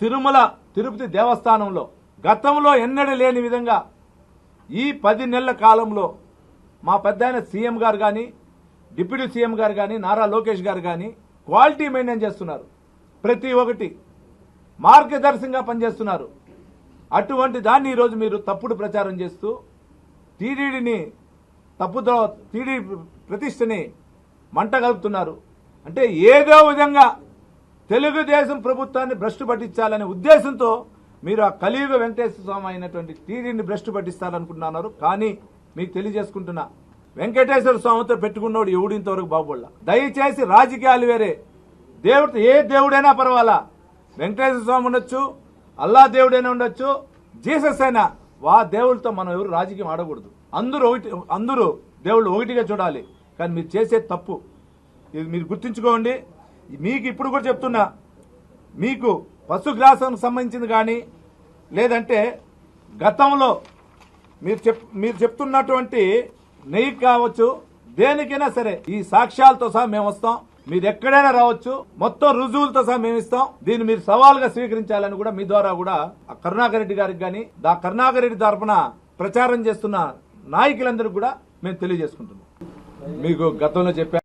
తిరుమల తిరుపతి దేవస్థానంలో గతంలో ఎన్నడూ లేని విధంగా ఈ పది నెలల కాలంలో మా పెద్దాయన సీఎం గారు కానీ డిప్యూటీ సీఎం గారు కానీ నారా లోకేష్ గారు కానీ క్వాలిటీ మెయింటైన్ చేస్తున్నారు. ప్రతి ఒక్కటి మార్గదర్శకంగా పనిచేస్తున్నారు. అటువంటి దాన్ని ఈరోజు మీరు తప్పుడు ప్రచారం చేస్తూ టీడీడీని తప్పుతో టీడీ ప్రతిష్టని మంట కలుపుతున్నారు. అంటే ఏదో విధంగా తెలుగుదేశం ప్రభుత్వాన్ని భ్రష్టు పట్టించాలనే ఉద్దేశంతో మీరు ఆ కలియుగ వెంకటేశ్వర స్వామి అయినటువంటి టీడీని భ్రష్టు పట్టిస్తారనుకుంటున్నారు. కానీ మీకు తెలియజేసుకుంటున్నా వెంకటేశ్వర స్వామితో పెట్టుకున్నోడు ఎవడింతవరకు బాబోళ్ళ దయచేసి రాజకీయాలు వేరే. దేవుడు ఏ దేవుడైనా పర్వాలా? వెంకటేశ్వర స్వామి ఉండొచ్చు అల్లా దేవుడైనా ఉండొచ్చు జీసస్ అయినా. వా దేవుళ్ళతో మనం ఎవరు రాజకీయం ఆడకూడదు. అందరూ ఒకటి అందరూ దేవుళ్ళు ఒకటిగా చూడాలి. కానీ మీరు చేసే తప్పు ఇది మీరు గుర్తుంచుకోండి. మీకు ఇప్పుడు కూడా చెప్తున్నా మీకు పశుగ్రాసం సంబంధించింది కానీ లేదంటే గతంలో మీరు చెప్ మీరు చెప్తున్నటువంటి నెయ్యి కావచ్చు దేనికైనా సరే ఈ సాక్ష్యాలతో సహా మేము వస్తాం. మీరు ఎక్కడైనా రావచ్చు మొత్తం రుజువులతో సహా మేము ఇస్తాం. దీన్ని మీరు సవాల్గా స్వీకరించాలని కూడా మీ ద్వారా కూడా ఆ కరుణాకర్ రెడ్డి గారికి కానీ దా కరుణాకర్ రెడ్డి తరఫున ప్రచారం చేస్తున్న నాయకులందరికీ కూడా మేము తెలియజేసుకుంటున్నాం. మీకు గతంలో చెప్పాను